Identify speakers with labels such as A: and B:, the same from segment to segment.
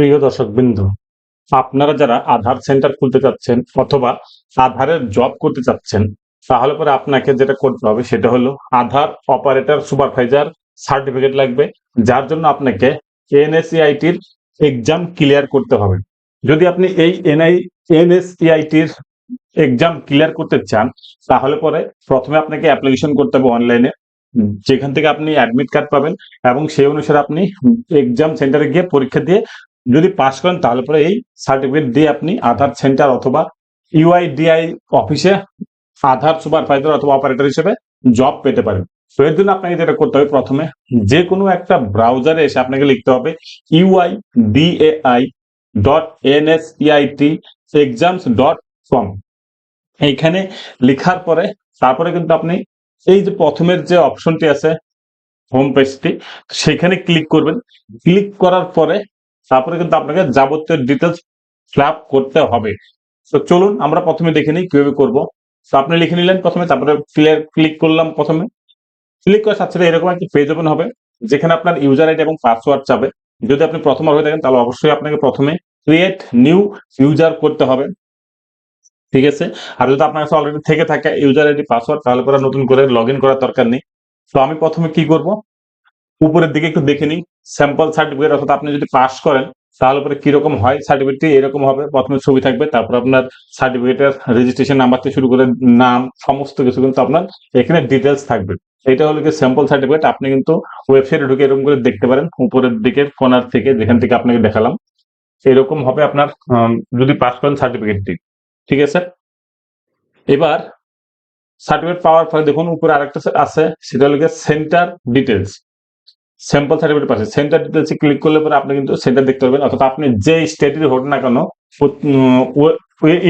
A: প্রিয় দর্শক বিন্দু আপনারা যারা আধার সেন্টার খুলতে চাচ্ছেন অথবা আধারের জব করতে চাচ্ছেন, তাহলে পরে আপনাকে যেটা করতে হবে সেটা হলো আধার অপারেটর সুপারভাইজার সার্টিফিকেট লাগবে, যার জন্য আপনাকে এনএসইআইটির এক্সাম ক্লিয়ার করতে হবে। যদি আপনি এই এনআই এনএসইআইটির এক্সাম ক্লিয়ার করতে চান, তাহলে পরে প্রথমে আপনাকে অ্যাপ্লিকেশন করতে হবে অনলাইনে যেখান থেকে আপনি অ্যাডমিট কার্ড পাবেন এবং সেই অনুসারে আপনি এক্সাম সেন্টারে গিয়ে পরীক্ষা দিয়ে যদি পাস করেন, তাহলে পরে এই সার্টিফিকেট দিয়ে আপনি আধার সেন্টার অথবা ইউআইডিআই অফিসে আধার সুপারভাইজার অথবা অপারেটর হিসেবে জব পেতে পারেন। তো এর জন্য আপনাকে যেটা করতে হবে, প্রথমে যে কোনো একটা ব্রাউজারে এসে আপনাকে লিখতে হবে UI DAI dot NSEIT exams dot com এইখানে লেখার পরে তারপরে কিন্তু আপনি এই যে প্রথমের যে অপশনটি আছে হোম পেজটি সেখানে ক্লিক করবেন। ক্লিক করার পরে তারপরে কিন্তু আপনাকে যাবতীয় ডিটেলস ফিল করতে হবে। তো চলুন আমরা প্রথমে দেখে নিই কীভাবে করব। তো আপনি লিখে নিলেন প্রথমে, তারপরে ক্লিক করলাম প্রথমে। ক্লিক করার সাথে সাথে এরকম একটি পেজ ওপেন হবে, যেখানে আপনার ইউজার আইডি এবং পাসওয়ার্ড চাবে। যদি আপনি প্রথমবার হয়ে থাকেন, তাহলে অবশ্যই আপনাকে প্রথমে ক্রিয়েট নিউ ইউজার করতে হবে। ঠিক আছে? আর যদি আপনার কাছে অলরেডি থেকে থাকে ইউজার আইডি পাসওয়ার্ড তাহলে পরে নতুন করে লগ করার দরকার নেই। তো আমি প্রথমে কি করব? উপরের দিকে একটু দেখে নিই। স্যাম্পল সার্টিফিকেট অর্থাৎ আপনি যদি পাস করেন, তাহলে পরে কীরকম হয় সার্টিফিকেটটি এরকম হবে। প্রথমে ছবি থাকবে, তারপর আপনার সার্টিফিকেটের রেজিস্ট্রেশন নাম্বার থেকে শুরু করে নাম, সমস্ত কিছু কিন্তু আপনার এখানে ডিটেলস থাকবে। এটা হলো কি স্যাম্পল সার্টিফিকেট আপনি কিন্তু ওয়েবসাইটে ঢুকে এরকম করে দেখতে পারেন। উপরের দিকের কোনার থেকে যেখান থেকে আপনাকে দেখালাম। এরকম হবে আপনার যদি পাস করেন সার্টিফিকেটটি ঠিক আছে? এবার সার্টিফিকেট পাওয়ার পরে দেখুন, উপরে আরেকটা আছে, সেটা হলো সেন্টার ডিটেলস স্যাম্পল সার্টিফিকেট পাচ্ছে সেন্টার ডিটেলসে ক্লিক করলে পরে আপনি কিন্তু সেন্টার দেখতে পারবেন। অর্থাৎ আপনি যে স্টেটের হোক না কেন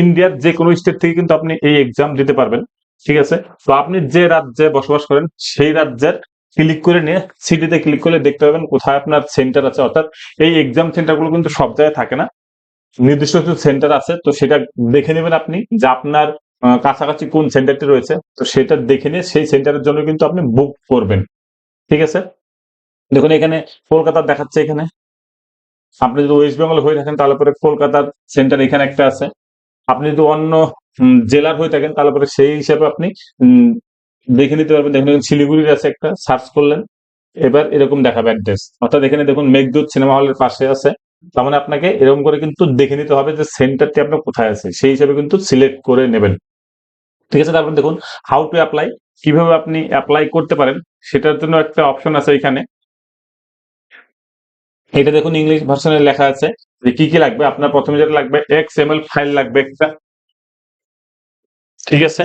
A: ইন্ডিয়ার যে কোনো স্টেট থেকে কিন্তু আপনি এই এক্সাম দিতে পারবেন। ঠিক আছে? তো আপনি যে রাজ্যে বসবাস করেন, সেই রাজ্যের ক্লিক করে নিয়ে সিটিতে ক্লিক করলে দেখতে পাবেন কোথায় আপনার সেন্টার আছে। অর্থাৎ এই এক্সাম সেন্টারগুলো কিন্তু সব জায়গায় থাকে না। নির্দিষ্ট কিছু সেন্টার আছে। তো সেটা দেখে নেবেন আপনি যে আপনার কাছাকাছি কোন সেন্টারটি রয়েছে। তো সেটা দেখে নিয়ে সেই সেন্টারের জন্য কিন্তু আপনি বুক করবেন। ঠিক আছে? দেখুন, এখানে কলকাতা দেখাচ্ছে এখানে। আপনি যদি ওয়েস্ট বেঙ্গল হয়ে থাকেন, তাহলে পরে কলকাতার সেন্টার এখানে একটা আছে। আপনি যদি অন্য জেলার হয়ে থাকেন, তাহলে পরে সেই হিসাবে আপনি দেখে নিতে পারবেন। দেখুন শিলিগুড়ির আছে একটা সার্চ করলেন। এবার এরকম দেখাবে অ্যাড্রেস অর্থাৎ এখানে দেখুন, মেঘদূত সিনেমা হলের পাশে আছে। তার মানে আপনাকে এরকম করে কিন্তু দেখে নিতে হবে যে সেন্টারটি আপনার কোথায় আছে। সেই হিসাবে কিন্তু সিলেক্ট করে নেবেন। ঠিক আছে, তারপর দেখুন হাউ টু অ্যাপ্লাই কীভাবে আপনি অ্যাপ্লাই করতে পারেন, সেটার জন্য একটা অপশন আছে এখানে। এটা দেখুন ইংলিশ ভার্সনে লেখা আছে যে কি কি লাগবে? আপনার প্রথমে যেটা লাগবে এক্স এম এল ফাইল লাগবে একটা। ঠিক আছে?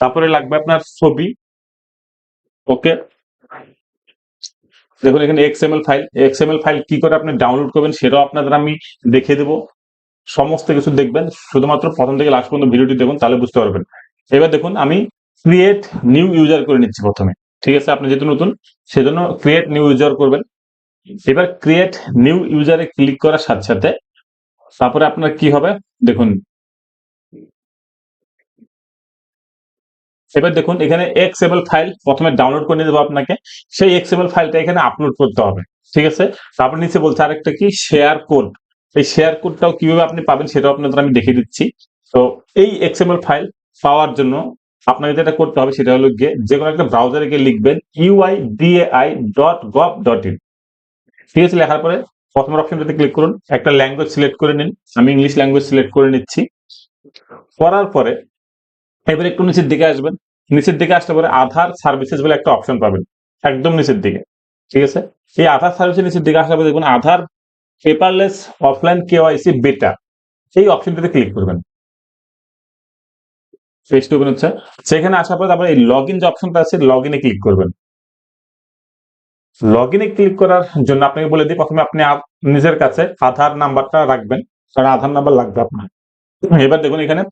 A: তারপরে লাগবে আপনার ছবি। ওকে? দেখুন এখানে এক্সএমএল ফাইল এক্সএমএল ফাইল কি করে আপনি ডাউনলোড করবেন সেটাও আপনাদের আমি দেখিয়ে দেবো। সমস্ত কিছু দেখবেন, শুধুমাত্র প্রথম থেকে লাস্ট পর্যন্ত ভিডিওটি দেখুন, তাহলে বুঝতে পারবেন। এবার দেখুন, আমি ক্রিয়েট নিউ ইউজার করে নিচ্ছি প্রথমে। ঠিক আছে? আপনি যেহেতু নতুন, সেজন্য ক্রিয়েট নিউ ইউজার করবেন। এবার ক্রিয়েট নিউ ইউজারে ক্লিক করার সাথে সাথে তারপরে আপনার কি হবে? দেখুন। এবার দেখুন, এখানে এক্সএমএল ফাইল প্রথমে ডাউনলোড করে দেবো আপনাকে। সেই এক্সএমএল ফাইলটা এখানে আপলোড করতে হবে, ঠিক আছে? তারপর নিচে বলছে আরেকটা কি? শেয়ার কোড এই শেয়ার কোডটাও কীভাবে আপনি পাবেন সেটাও আপনাদের আমি দেখিয়ে দিচ্ছি। তো এই এক্সএমএল ফাইল পাওয়ার জন্য আপনাকে যেটা করতে হবে সেটা হলো গিয়ে যে কোনো একটা ব্রাউজারে গিয়ে লিখবেন UI DAI dot gov dot in ঠিক আছে লেখার পরে প্রথম অপশনটাতে ক্লিক করুন। একটা ল্যাঙ্গুয়েজ সিলেক্ট করে নিন। আমি ইংলিশ ল্যাঙ্গুয়েজ সিলেক্ট করে নিচ্ছি। করার পরে এবার একটু নিচের দিকে আসবেন। নিচের দিকে আসতে পরে আধার সার্ভিসেস বলে একটা অপশন পাবেন। একদম নিচের দিকে। ঠিক আছে? এই আধার সার্ভিসের নিচের দিকে আসার পরে দেখুন আধার পেপারলেস অফলাইন কেওয়াইসি বেটা এই অপশনটাতে ক্লিক করবেন। পেজটি ওপেন হচ্ছে সেখানে আসার পরে তারপরে এই লগ ইন যে অপশনটা আছে লগ ইনে ক্লিক করবেন। লগ ইনে ক্লিক করার জন্য আপনাকে বলে দিই, প্রথমে আপনি নিজের কাছে আধার নাম্বারটা রাখবেন। কারণ আধার নাম্বার লাগবে আপনার। এবার দেখুন এখানে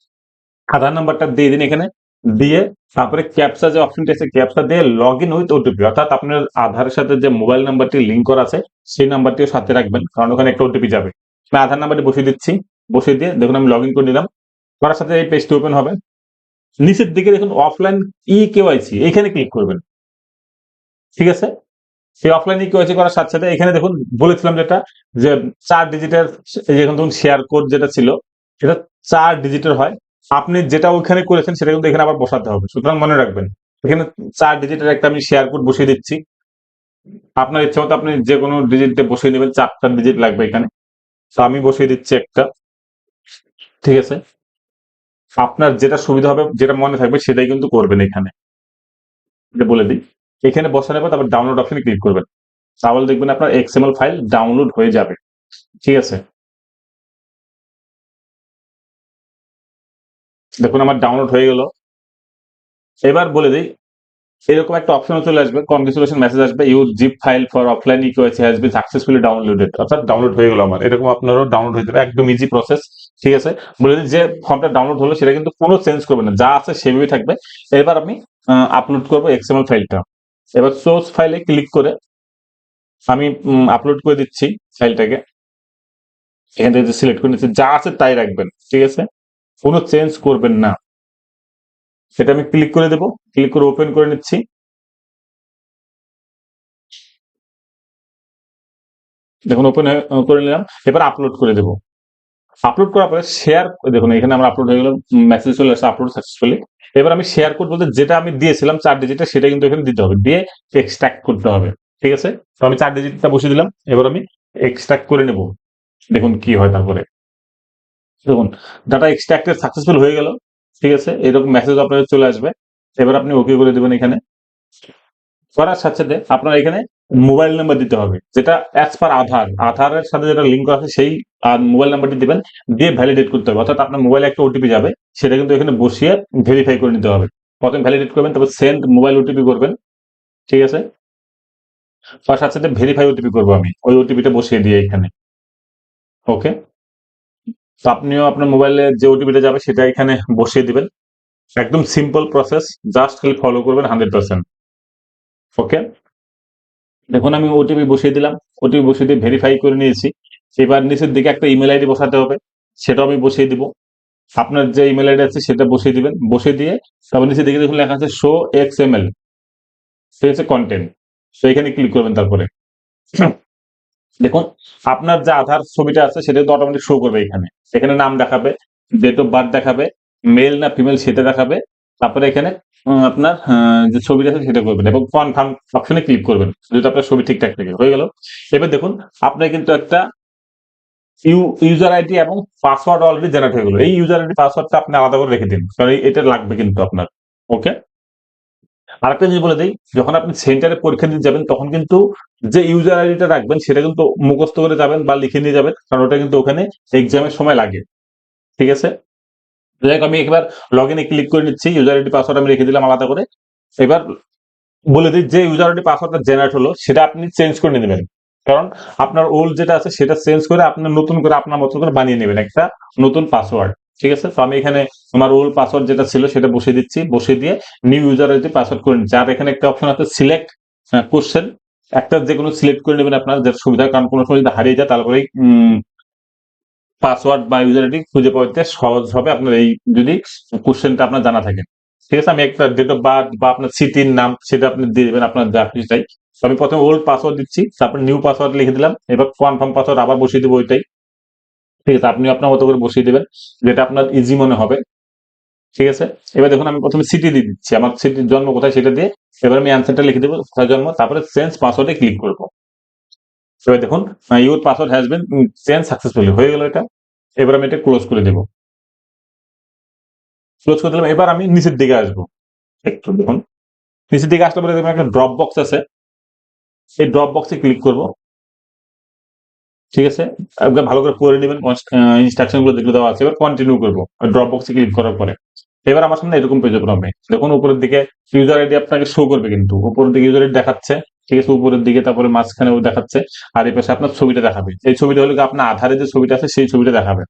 A: আধার নাম্বারটা দিয়ে দিন এখানে। দিয়ে তারপরে ক্যাপসা যে অপশনটি আছে ক্যাপসা দিয়ে লগ ইন উইথ ওটিপি অর্থাৎ আপনার আধারের সাথে যে মোবাইল নাম্বারটি লিঙ্ক করা আছে, সেই নাম্বারটিও সাথে রাখবেন, কারণ ওখানে একটা ওটিপি যাবে। আমি আধার নাম্বারটি বসিয়ে দিচ্ছি। বসিয়ে দিয়ে দেখুন আমি লগ ইন করে নিলাম। করার সাথে এই পেজটি ওপেন হবে। নিচের দিকে দেখুন অফলাইন ই কেওয়াইসি এখানে ক্লিক করবেন। ঠিক আছে? এই অফলাইন ইকুয়েসি করার সাথে সাথে এখানে দেখুন বলেছিলাম যেটা, যে চার ডিজিটের যেখানে ধরুন শেয়ার কোড যেটা ছিল, সেটা চার ডিজিটের হয়। আপনি যেটা ওইখানে করেছেন সেটা কিন্তু এখানে আবার বসাতে হবে। সুতরাং মনে রাখবেন, এখানে চার ডিজিটের একটা আমি শেয়ার কোড বসিয়ে দিচ্ছি। আপনার ইচ্ছা মতো আপনি যে কোনো ডিজিটে বসিয়ে নেবেন, চারটা ডিজিট লাগবে এখানে। তো আমি বসিয়ে দিচ্ছি একটা। ঠিক আছে? আপনার যেটা সুবিধা হবে, যেটা মনে থাকবে সেটাই কিন্তু করবেন এখানে। বলে দিই। এখানে বসানোর পর তারপর ডাউনলোড অপশনে ক্লিক করবেন। তাহলে দেখবেন আপনার এক্সএমএল ফাইল ডাউনলোড হয়ে যাবে। ঠিক আছে? দেখুন আমার ডাউনলোড হয়ে গেল। এবার বলে দিই, এরকম একটা অপশন চলে আসবে। কনগ্রেচুলেশন মেসেজ আসবে। Your zip file for offline eKYC has been successfully downloaded অর্থাৎ ডাউনলোড হয়ে গেল আমার। এরকম আপনারও ডাউনলোড হয়ে যাবে। একদম ইজি প্রসেস ঠিক আছে? বলে দিই, যে ফর্মটা ডাউনলোড হলো, সেটা কিন্তু কোনো চেঞ্জ করবে না। যা আছে সেভাবেই থাকবে। এবার আমি আপলোড করব এক্সএমএল ফাইলটা এবার সোর্স ফাইলে ক্লিক করে আমি আপলোড করে দিচ্ছি ফাইলটাকে এখান থেকে সিলেক্ট করে নিচ্ছি। যা আছে তাই রাখবেন, ঠিক আছে? কোনো চেঞ্জ করবেন না। সেটা আমি ক্লিক করে দেবো। ক্লিক করে ওপেন করে নিচ্ছি। দেখুন ওপেন করে নিলাম। এবার আপলোড করে দেবো। আপলোড করার পরে শেয়ার দেখুন, এখানে আমার আপলোড হয়ে গেল মেসেজ চলে আসছে আপলোড সাকসেসফুলি এবার আমি শেয়ার কোড বলতে যেটা আমি দিয়েছিলাম চার ডিজিটে সেটা কিন্তু এখানে দিতে হবে। দিয়ে এক্সট্রাক্ট করতে হবে, ঠিক আছে? তো আমি চার ডিজিটটা বসিয়ে দিলাম, এবার আমি এক্সট্রাক্ট করে নেব। দেখুন কি হয় তারপরে। দেখুন ডাটা এক্সট্রাক্টেড সাকসেসফুল হয়ে গেল, ঠিক আছে? এরকম মেসেজ আপনাদের চলে আসবে। এবার আপনি ওকে করে দেবেন এখানে। করার সাথে সাথে আপনার এখানে মোবাইল নাম্বার দিতে হবে, যেটা অ্যাজ পার আধার। আধারের সাথে যেটা লিঙ্ক আছে, সেই মোবাইল নাম্বারটি দিবেন, দিয়ে ভ্যালিডেট করতে হবে। অর্থাৎ আপনার মোবাইলে একটা ওটিপি যাবে, সেটা কিন্তু এখানে বসিয়ে ভেরিফাই করে নিতে হবে। প্রথমে ভ্যালিডেট করবেন, তারপর সেন্ড মোবাইল ওটিপি করবেন। ঠিক আছে? তার সাথে সাথে ভেরিফাই ওটিপি করব আমি, ওই ওটিপিটা বসিয়ে দিয়ে এখানে। ওকে তো আপনিও আপনার মোবাইলে যে ওটিপিটা যাবে, সেটা এখানে বসিয়ে দিবেন। একদম সিম্পল প্রসেস জাস্ট খালি ফলো করবেন হান্ড্রেড পার্সেন্ট ওকে দেখুন, আমি ওটিপি বসিয়ে দিলাম। ওটিপি বসিয়ে দিয়ে ভেরিফাই করে নিয়েছি। এবার নিচের দিকে একটা ইমেল আইডি বসাতে হবে। সেটাও আমি বসিয়ে দিব। আপনার যে ইমেল আইডি আছে, সেটা বসিয়ে দিবেন। বসিয়ে দিয়ে তারপর নিচের দিকে দেখুন লেখা আছে শো এক্স এম এল সে হচ্ছে কন্টেন্ট তো এখানে ক্লিক করবেন তারপরে। দেখুন, আপনার যে আধার ছবিটা আছে, সেটা তো অটোমেটিক শো করবে এখানে। এখানে নাম দেখাবে ডেট অফ বার্থ দেখাবে মেল না ফিমেল সেটা দেখাবে। তারপরে এখানে আপনার যে ছবিটা আছে সেটা করবেন এবং কনফার্ম অপশনে ক্লিক করবেন। যদি আপনার ছবি ঠিকঠাক থাকে, হয়ে গেল। এবার দেখুন, আপনার কিন্তু একটা ইউজার আইডি এবং পাসওয়ার্ড অলরেডি জেনারেট হয়ে গেল। এই ইউজার আইডি পাসওয়ার্ডটা আপনি আলাদা করে রেখে দিন, কারণ এটা লাগবে কিন্তু আপনার ওকে আরেকটা জিনিস বলে দিই, যখন আপনি সেন্টারে পরীক্ষা দিতে যাবেন, তখন কিন্তু যে ইউজার আইডিটা রাখবেন, সেটা কিন্তু মুখস্থ করে যাবেন বা লিখে নিয়ে যাবেন, কারণ ওটা কিন্তু ওখানে এক্সামের সময় লাগে, ঠিক আছে? যাই আমি একবার লগ ইনে ক্লিক করে নিচ্ছি ইউজার আইডি পাসওয়ার্ড আমি রেখে দিলাম আলাদা করে। এবার বলে দিই, যে ইউজার আইডি পাসওয়ার্ডটা জেনারেট হলো, সেটা আপনি চেঞ্জ করে নিয়ে নেবেন। কারণ আপনার ওল্ড যেটা আছে, সেটা চেঞ্জ করে আপনার নতুন করে আপনার মতো করে বানিয়ে নেবেন একটা নতুন পাসওয়ার্ড ঠিক আছে? তো আমি এখানে আমার ওল্ড পাসওয়ার্ড যেটা ছিল, সেটা বসিয়ে দিচ্ছি। বসিয়ে দিয়ে নিউ ইউজার আইডি পাসওয়ার্ড করে নিচ্ছি। আর এখানে একটা অপশন আছে সিলেক্ট কোশ্চেন একটা যে কোনো সিলেক্ট করে নেবেন আপনার যেটা সুবিধা কারণ কোনো সময় যদি হারিয়ে যায় তারপরে পাসওয়ার্ড বা ইউজার আইডি খুঁজে পাওয়াতে সহজ হবে আপনার এই যদি কোশ্চেনটা আপনার জানা থাকে। ঠিক আছে, আমি একটা ডেট অফ বার্থ বা আপনার সিটির নাম সেটা আপনি দিয়ে দেবেন আপনার যা কিছু চাই তো আমি প্রথমে ওল্ড পাসওয়ার্ড দিচ্ছি, তারপর নিউ পাসওয়ার্ড লিখে দিলাম, এবার কনফার্ম পাসওয়ার্ড আবার বসিয়ে দেবো ওইটাই। ঠিক আছে আপনি আপনার মতো করে বসিয়ে দেবেন, যেটা আপনার ইজি মনে হবে। ঠিক আছে, এবার দেখুন আমি প্রথমে সিটি দিয়ে দিচ্ছি, আমার সিটির জন্ম কোথায় সেটা দিয়ে। এবার আমি অ্যান্সারটা লিখে দেবো কোথায় জন্ম, তারপরে চেঞ্জ পাসওয়ার্ডে ক্লিক করব। এবার দেখুন your password has been change successfully হয়ে গেল এটা। এবার আমি এটা ক্লোজ করে দেবো। ক্লোজ করে দিলাম। এবার আমি নিচের দিকে আসব। একটু দেখুন। নিচের দিকে আসলে পরে একটা ড্রপ বক্স আছে। এই ড্রপ বক্সে ক্লিক করব। ঠিক আছে? একদম ভালো করে পড়ে নেবেন। ইনস্ট্রাকশনগুলো যেগুলো দেওয়া আছে। এবার কন্টিনিউ করব। ড্রপ বক্সে ক্লিক করার পরে। এবার আমার সামনে এরকম পেজ ওপেন হবে দেখুন, উপরের দিকে ইউজার আইডি আপনাকে শো করবে কিন্তু। উপরের দিকে ইউজার আইডি দেখাচ্ছে। ঠিক আছে উপরের দিকে তারপরে মাঝখানে দেখাচ্ছে, আর এই পাশে আপনার ছবিটা দেখাবে। এই ছবিটা হলো আপনার আধারে যে ছবিটা আছে, সেই ছবিটা দেখাবে।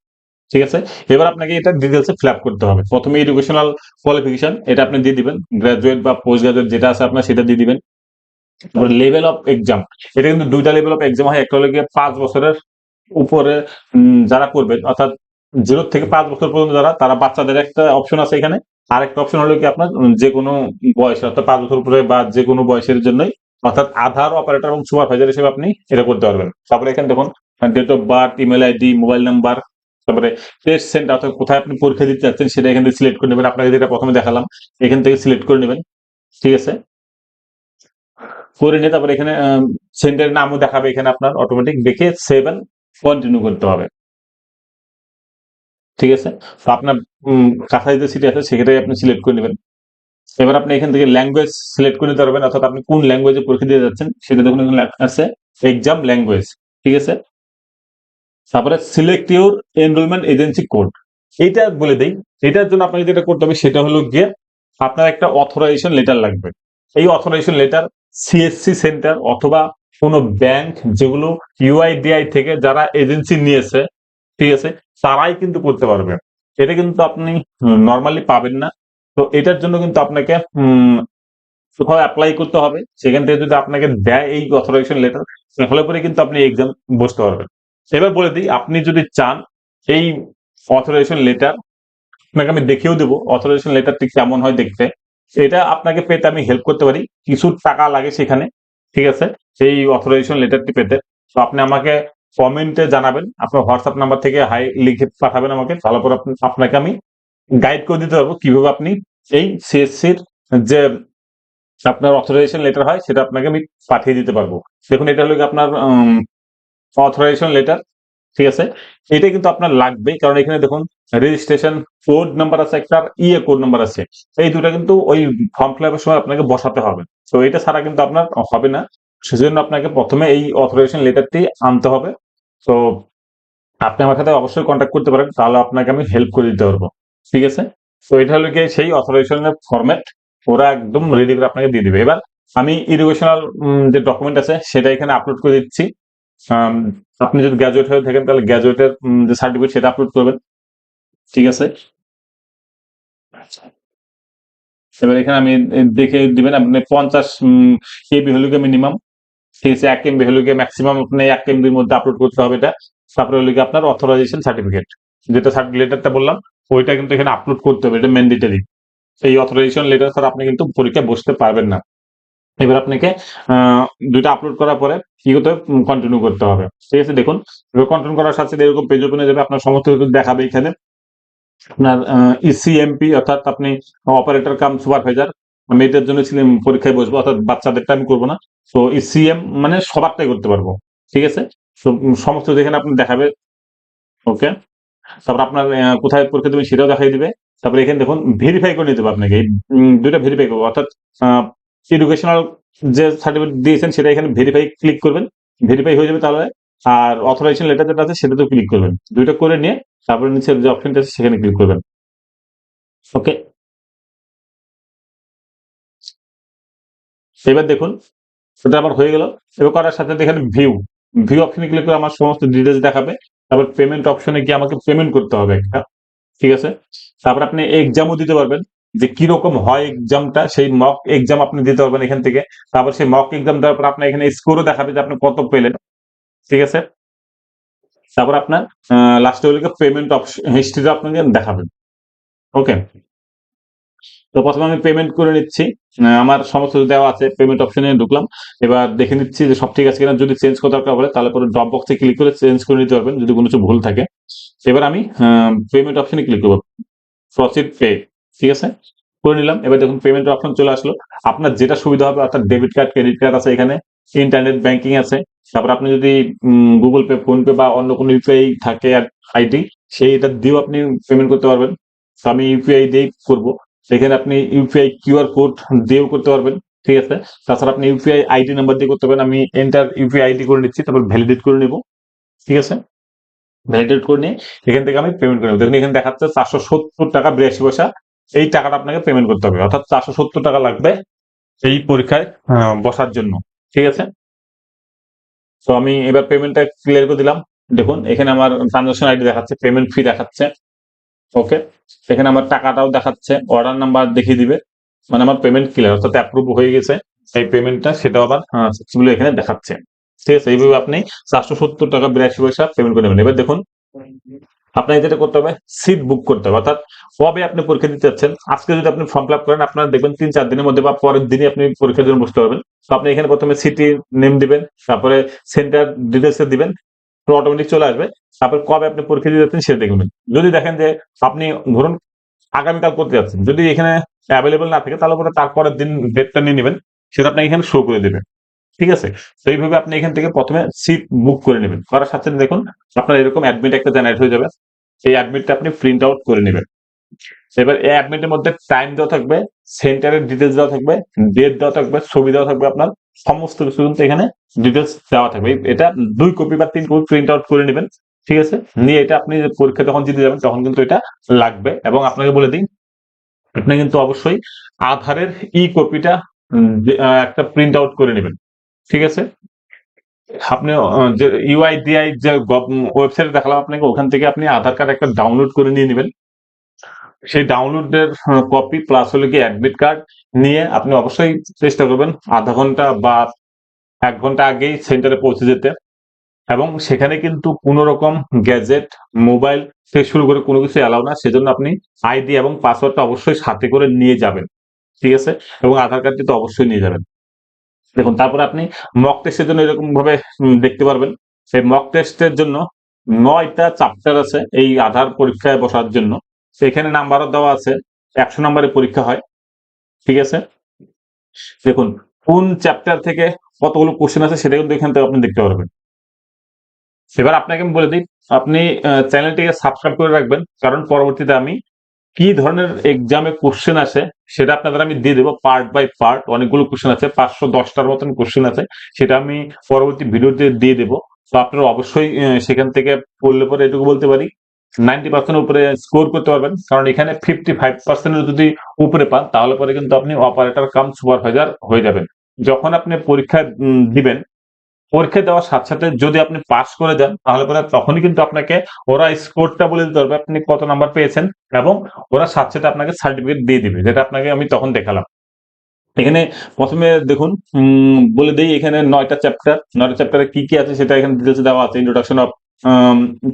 A: ঠিক আছে? এবার আপনাকে এটা ডিটেলসে ফিল করতে হবে। প্রথমে এডুকেশনাল কোয়ালিফিকেশন এটা আপনি দিয়ে দিবেন। গ্রাজুয়েট বা পোস্ট গ্রাজুয়েট যেটা আছে আপনার সেটা দিয়ে দিবেন। লেভেল অফ এক্সাম এটা কিন্তু দুইটা লেভেল অফ এক্সাম হয়। একটা হলো গিয়ে পাঁচ বছরের উপরে যারা করবেন অর্থাৎ জিরো থেকে পাঁচ বছর পর্যন্ত যারা, তারা বাচ্চাদের একটা অপশন আছে এখানে। আরেকটা অপশন হলো কি আপনার যে কোনো বয়স, অর্থাৎ পাঁচ বছর উপরে বা যে কোনো বয়সের জন্যই অর্থাৎ আধার অপারেটর এবং সুপারভাইজার হিসেবে আপনি এটা করতে পারবেন। তারপরে এখানে দেখুন date of birth email ID mobile number তারপরে টেস্ট সেন্টার অর্থাৎ কোথায় আপনি পরীক্ষা দিতে যাচ্ছেন সেটা এখান থেকে সিলেক্ট করে নেবেন। আপনাকে যেটা প্রথমে দেখালাম, এখান থেকে সিলেক্ট করে নেবেন। ঠিক আছে? করে নিয়ে তারপরে এখানে সেন্টারের নামও দেখাবে এখানে আপনার অটোমেটিক দেখে সেভ অ্যান্ড কন্টিনিউ করতে হবে। ঠিক আছে? তো আপনার কাছাকাছি যে সিটি আছে সেটাই আপনি সিলেক্ট করে নেবেন। এবার আপনি এখান থেকে ল্যাঙ্গুয়েজ সিলেক্ট করে নিতে পারবেন অর্থাৎ আপনি কোন ল্যাঙ্গুয়েজে পরীক্ষা দিয়ে যাচ্ছেন, সেটা দেখুন এখানে আছে এক্সাম ল্যাঙ্গুয়েজ ঠিক আছে? তারপরে select your enrolment agency code এইটা বলে দেই। এটার জন্য আপনাকে যেটা করতে হবে, সেটা হলো গিয়ে আপনার একটা অথরাইজেশন লেটার লাগবে। এই অথরাইজেশন লেটার সিএসসি সেন্টার অথবা কোনো ব্যাংক যেগুলো ইউআইডিআই থেকে যারা এজেন্সি নিয়েছে, ঠিক আছে, তারাই কিন্তু করতে পারবে। এটা কিন্তু আপনি নর্মালি পাবেন না। তো এটার জন্য কিন্তু আপনাকে কোথাও অ্যাপ্লাই করতে হবে। সেখান থেকে যদি আপনাকে দেয় এই অথরাইজেশন লেটার তাহলে পরে কিন্তু আপনি এক্সাম বসতে পারবেন। এবার বলে দিই, আপনি যদি চান এই অথরাইজেশন লেটার আপনাকে আমি দেখিয়েও দেবো অথরাইজেশন লেটারটি কেমন হয় দেখতে। এটা আপনাকে পেতে আমি হেল্প করতে পারি। কিছু টাকা লাগে সেখানে, ঠিক আছে? সেই অথরাইজেশন লেটারটি পেতে। তো আপনি আমাকে কমেন্টে জানাবেন। আপনার হোয়াটসঅ্যাপ নাম্বার থেকে হাই লিখে পাঠাবেন আমাকে। তাহলে পরে আপনি- আপনাকে আমি গাইড করে দিতে পারব কীভাবে আপনি এই সিএসসির যে আপনার অথরাইজেশন লেটার হয়, সেটা আপনাকে আমি পাঠিয়ে দিতে পারব। দেখুন, এটা হলো আপনার অথরাইজেশন লেটার ঠিক আছে? এটা কিন্তু আপনার লাগবে কারণ এখানে দেখুন রেজিস্ট্রেশন কোড নাম্বার আছে একটা ইয়ে কোড নাম্বার আছে। এই দুটো কিন্তু ওই ফর্ম ফিল সময় আপনাকে বসাতে হবে। তো এটা ছাড়া কিন্তু আপনার হবে না। সেজন্য আপনাকে প্রথমে এই অথরাইজেশন লেটারটি আনতে হবে। তো আপনি আমার সাথে অবশ্যই কন্ট্যাক্ট করতে পারেন, তাহলে আপনাকে আমি হেল্প করে দিতে পারব। ঠিক আছে? তো এটা হলো গিয়ে সেই অথরাইজেশনের ফরম্যাট ওরা একদম রেডি করে আপনাকে দিয়ে দিবে। এবার আমি ইরিগেশনাল যে ডকুমেন্ট আছে, সেটা এখানে আপলোড করে দিচ্ছি। আপনি যদি গ্র্যাজুয়েট হয়ে থাকেন, তাহলে গ্র্যাজুয়েটের যে সার্টিফিকেট সেটা আপলোড করবেন। ঠিক আছে? এবার এখানে আমি দেখে দিবেন, আপনি পঞ্চাশ কেবি হলো গিয়ে মিনিমাম ঠিক আছে, এক এমবি হলো গিয়ে ম্যাক্সিমাম আপনি এক এমবির মধ্যে আপলোড করতে হবে এটা। তারপরে হলো গিয়ে আপনার অথরাইজেশন সার্টিফিকেট যেটা লেটারটা বললাম ওইটা কিন্তু এখানে আপলোড করতে হবে, এটা ম্যান্ডেটারি এই অথরাইজেশন লেটার ছাড়া আপনি কিন্তু পরীক্ষায় বসতে পারবেন না। এবার আপনাকে দুইটা আপলোড করার পরে কি করতে কন্টিনিউ করতে হবে। ঠিক আছে, দেখুন। এবার কন্টিনিউ করার সাথে এরকম পেজ ওপেনে যাবে, আপনার সমস্ত কিছু দেখাবে এখানে। আপনার ইসিএমপি অর্থাৎ আপনি অপারেটর কাম সুপারভাইজার মেয়েদের জন্য ছিলেন পরীক্ষায় বসবো, অর্থাৎ বাচ্চাদেরটা আমি করব না। তো ইসিএম মানে সবারটাই করতে পারব। ঠিক আছে? সমস্ত যেখানে আপনি দেখাবে ওকে তারপর আপনার কোথায় পরীক্ষা দেবেন সেটাও দেখাই দিবে। তারপরে এখানে দেখুন ভেরিফাই করে নিতে হবে আপনাকে। দুইটা ভেরিফাই করব। অর্থাৎ এডুকেশনাল যে সার্টিফিকেট দিয়েছেন, সেটা এখানে ভেরিফাই ক্লিক করবেন। ভেরিফাই হয়ে যাবে তাহলে। আর অথরাইজেশন লেটার যেটা আছে, সেটাতেও ক্লিক করবেন। দুইটা করে নিয়ে, তারপরে নিচের যে অপশনটা আছে, সেখানে ক্লিক করবেন। ওকে এবার দেখুন, সেটা আমার হয়ে গেল। এবার করার সাথে সাথে এখানে ভিউ ভিউ অপশনে ক্লিক করে আমার সমস্ত ডিটেলস দেখাবে। তারপর পেমেন্ট অপশনে গিয়ে আমাকে পেমেন্ট করতে হবে একটা, ঠিক আছে? তারপর আপনি এক্সামও দিতে পারবেন, যে কীরকম হয় এক্সামটা সেই মক এক্সাম আপনি দিতে পারবেন এখান থেকে। তারপর সেই মক এক্সাম দেওয়ার পর আপনার এখানে স্কোরও দেখাবে যে আপনি কত পেলেন, ঠিক আছে? তারপর আপনার লাস্টে হলে পেমেন্ট অপশন হিস্ট্রিটা আপনাকে দেখাবেন ওকে তো প্রথমে আমি পেমেন্ট করে নিচ্ছি। আমার সমস্ত দেওয়া আছে পেমেন্ট অপশনে ঢুকলাম। এবার দেখে নিচ্ছি যে সব ঠিক আছে কিনা। যদি চেঞ্জ করার দরকার পড়ে, তাহলে পরে ড্রপ বক্সে ক্লিক করে চেঞ্জ করে নিতে পারবেন, যদি কোনো কিছু ভুল থাকে। এবার আমি পেমেন্ট অপশনে ক্লিক করব। প্রসিড পে ঠিক আছে? করে নিলাম। এবার দেখুন পেমেন্ট অপশন চলে আসলো। আপনার যেটা সুবিধা হবে, অর্থাৎ ডেবিট কার্ড ক্রেডিট কার্ড আছে এখানে ইন্টারনেট ব্যাংকিং আছে। তারপর আপনি যদি গুগল পে ফোন পে বা অন্য কোনো ইউপিআই থাকে আর আইডি সেইটা দিয়েও আপনি পেমেন্ট করতে পারবেন। তো আমি ইউপিআই দিয়েই করব। সেখানে আপনি ইউপিআই কিউআর কোড দিয়েও করতে পারবেন, ঠিক আছে? তাছাড়া আপনি ইউপিআই আইডি নাম্বার দিয়ে করতে পারেন, আমি এন্টার ইউপিআই আইডি করে নিচ্ছি, তারপর ভ্যালিডেট করে নেব, ঠিক আছে? ভ্যালিডেট করে নিয়ে এখান থেকে আমি পেমেন্ট করে নেব। দেখুন, এখানে দেখাচ্ছে চারশো সত্তর টাকা বিরাশি পয়সা, এই টাকাটা আপনাকে পেমেন্ট করতে হবে, অর্থাৎ চারশো সত্তর টাকা লাগবে এই পরীক্ষায় বসার জন্য, ঠিক আছে? তো আমি এবার পেমেন্টটা ক্লিয়ার করে দিলাম। দেখুন, এখানে আমার ট্রানজাকশন আইডি দেখাচ্ছে পেমেন্ট ফি দেখাচ্ছে। ওকে এখানে আমার টাকাটাও দেখাচ্ছে অর্ডার নাম্বার দেখিয়ে দিবে। মানে আমার পেমেন্ট ক্লিয়ার অর্থাৎ অ্যাপ্রুভ হয়ে গেছে। এই পেমেন্টটা সেটাও আবার সেগুলো এখানে দেখাচ্ছে। ঠিক আছে, এইভাবে আপনি চারশো সত্তর টাকা বিরাশি পয়সা পেমেন্ট করে নেবেন। এবার দেখুন, আপনাকে যেটা করতে হবে সিট বুক করতে হবে। অর্থাৎ কবে আপনি পরীক্ষা দিতে যাচ্ছেন? আজকে যদি আপনি ফর্ম ফিল আপ করেন, আপনারা দেখবেন তিন চার দিনের মধ্যে বা পরের দিনই আপনি পরীক্ষার জন্য বসতে পারবেন। তো আপনি এখানে প্রথমে সিটি নেম দিবেন, তারপরে সেন্টার ডিটেলস দিবেন। অটোমেটিক চলে আসবে তারপর কবে আপনি পরীক্ষা দিতে যাচ্ছেন সেটা দেখবেন। যদি দেখেন যে আপনি ধরুন আগামীকাল করতে যাচ্ছেন, যদি এখানে অ্যাভেলেবল না থাকে, তাহলে পরে তারপরের দিন ডেটটা নিয়ে নেবেন, সেটা আপনাকে এখানে শো করে দেবে। ঠিক আছে? তো এইভাবে আপনি এখান থেকে প্রথমে সিট বুক করে নেবেন। করার সাথে দেখুন, আপনার এরকম অ্যাডমিট একটা জেনারেট হয়ে যাবে। এই অ্যাডমিটটা আপনি প্রিন্ট আউট করে নেবেন। এবার এই অ্যাডমিটের মধ্যে টাইম দেওয়া থাকবে সেন্টারের ডিটেলস দেওয়া থাকবে ডেট দেওয়া থাকবে, ছবি দেওয়া থাকবে আপনার। সমস্ত কিছু কিন্তু এখানে ডিটেলস দেওয়া থাকবে। এটা দুই কপি বা তিন কপি প্রিন্ট আউট করে নেবেন, ঠিক আছে? নিয়ে এটা আপনি পরীক্ষা যখন দিতে যাবেন, তখন কিন্তু এটা লাগবে এবং আপনাকে বলে দিই, আপনি কিন্তু অবশ্যই আধারের ই কপিটা একটা প্রিন্ট আউট করে নেবেন, ঠিক আছে? আপনি যে ইউআইডিআই যে ওয়েবসাইটে দেখালাম আপনাকে, ওখান থেকে আপনি আধার কার্ড একটা ডাউনলোড করে নিয়ে নেবেন। সেই ডাউনলোডের কপি প্লাস হলো কি অ্যাডমিট কার্ড নিয়ে আপনি অবশ্যই চেষ্টা করবেন আধা ঘণ্টা বা এক ঘণ্টা আগেই সেন্টারে পৌঁছে যেতে। এবং সেখানে কিন্তু কোনো রকম গ্যাজেট মোবাইল থেকে শুরু করে কোনো কিছু অ্যালাউ না, সেজন্য আপনি আইডি এবং পাসওয়ার্ডটা অবশ্যই সাথে করে নিয়ে যাবেন। ঠিক আছে? এবং আধার কার্ডটি তো অবশ্যই নিয়ে যাবেন। দেখুন, তারপরে আপনি মক টেস্টের জন্য এরকম ভাবে দেখতে পারবেন। সেই মক টেস্টের জন্য নয়টা চ্যাপ্টার আছে এই আধার পরীক্ষায় বসার জন্য। সেখানে নাম্বারও দেওয়া আছে, একশো নম্বরের পরীক্ষা হয়, ঠিক আছে? দেখুন, কোন চ্যাপ্টার থেকে কতগুলো কোশ্চেন আছে সেটা কিন্তু এখান থেকে আপনি দেখতে পারবেন। এবার আপনাকে আমি বলে দিই, আপনি চ্যানেলটিকে সাবস্ক্রাইব করে রাখবেন, কারণ পরবর্তীতে আমি কি ধরনের এক্সামে কোশ্চেন আসে সেটা আপনাদের আমি দিয়ে দেবো পার্ট বাই পার্ট অনেকগুলো কোশ্চেন আছে, পাঁচশো দশটার মতন কোশ্চেন আছে, সেটা আমি পরবর্তী ভিডিওতে দিয়ে দেবো। তো আপনারা অবশ্যই সেখান থেকে পড়লে পরে এটুকু বলতে পারি নাইনটি পার্সেন্ট উপরে স্কোর করতে পারবেন। কারণ এখানে ফিফটি ফাইভ পার্সেন্টের যদি উপরে পান, তাহলে পরে কিন্তু আপনি অপারেটর কাম সুপারভাইজার হয়ে যাবেন। যখন আপনি পরীক্ষা দিবেন, পরীক্ষা দেওয়ার সাথে সাথে যদি আপনি পাস করে যান তাহলে পরে তখনই কিন্তু আপনাকে ওরা স্কোরটা বলে দিতে পারবে আপনি কত নাম্বার পেয়েছেন এবং ওরা সাথে সাথে আপনাকে সার্টিফিকেট দিয়ে দিবে, যেটা আপনাকে আমি তখন দেখালাম। এখানে প্রথমে দেখুন বলে দিই এখানে নয়টা চ্যাপ্টার নয়টা চ্যাপ্টারে কি কি আছে সেটা এখানে ডিটেলস দেওয়া আছে introduction of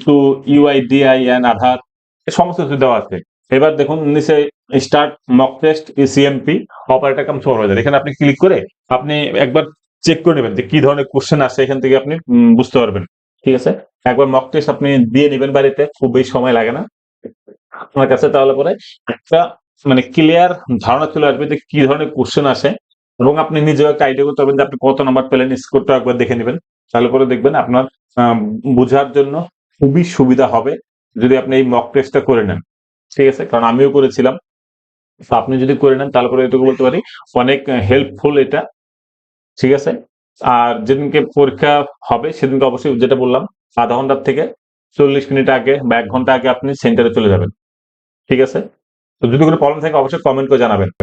A: to UIDAI and Aadhaar সমস্ত কিছু দেওয়া আছে। এবার দেখুন, নিচে start mock test CMP operator cum supervisor এখানে আপনি ক্লিক করে আপনি একবার চেক করে নেবেন যে কি ধরনের কোশ্চেন আসে, এখান থেকে আপনি বুঝতে পারবেন। ঠিক আছে? একবার মক টেস্ট আপনি দিয়ে নেবেন বাড়িতে, খুব বেশি সময় লাগে না। আপনার কাছে তাহলে পরে একটা মানে ক্লিয়ার ধারণা চলে আসবে যে কি ধরনের কোশ্চেন আসে এবং আপনি নিজেও একটা আইডিয়া করতে পারবেন যে আপনি কত নাম্বার পেলেন স্কোরটা একবার দেখে নেবেন। তাহলে পরে দেখবেন আপনার বোঝার জন্য খুবই সুবিধা হবে যদি আপনি এই মক টেস্টটা করে নেন। ঠিক আছে? কারণ আমিও করেছিলাম। আপনি যদি করে নেন, তাহলে পরে এটুকু বলতে পারি, অনেক হেল্পফুল এটা। ঠিক আছে? আর যেদিনকে পরীক্ষা হবে, সেদিনকে অবশ্যই যেটা বললাম, আধা ঘণ্টার থেকে চল্লিশ মিনিট আগে বা এক ঘণ্টা আগে আপনি সেন্টারে চলে যাবেন। ঠিক আছে? তো যদি কোনো প্রবলেম থাকে, অবশ্যই কমেন্ট করে জানাবেন।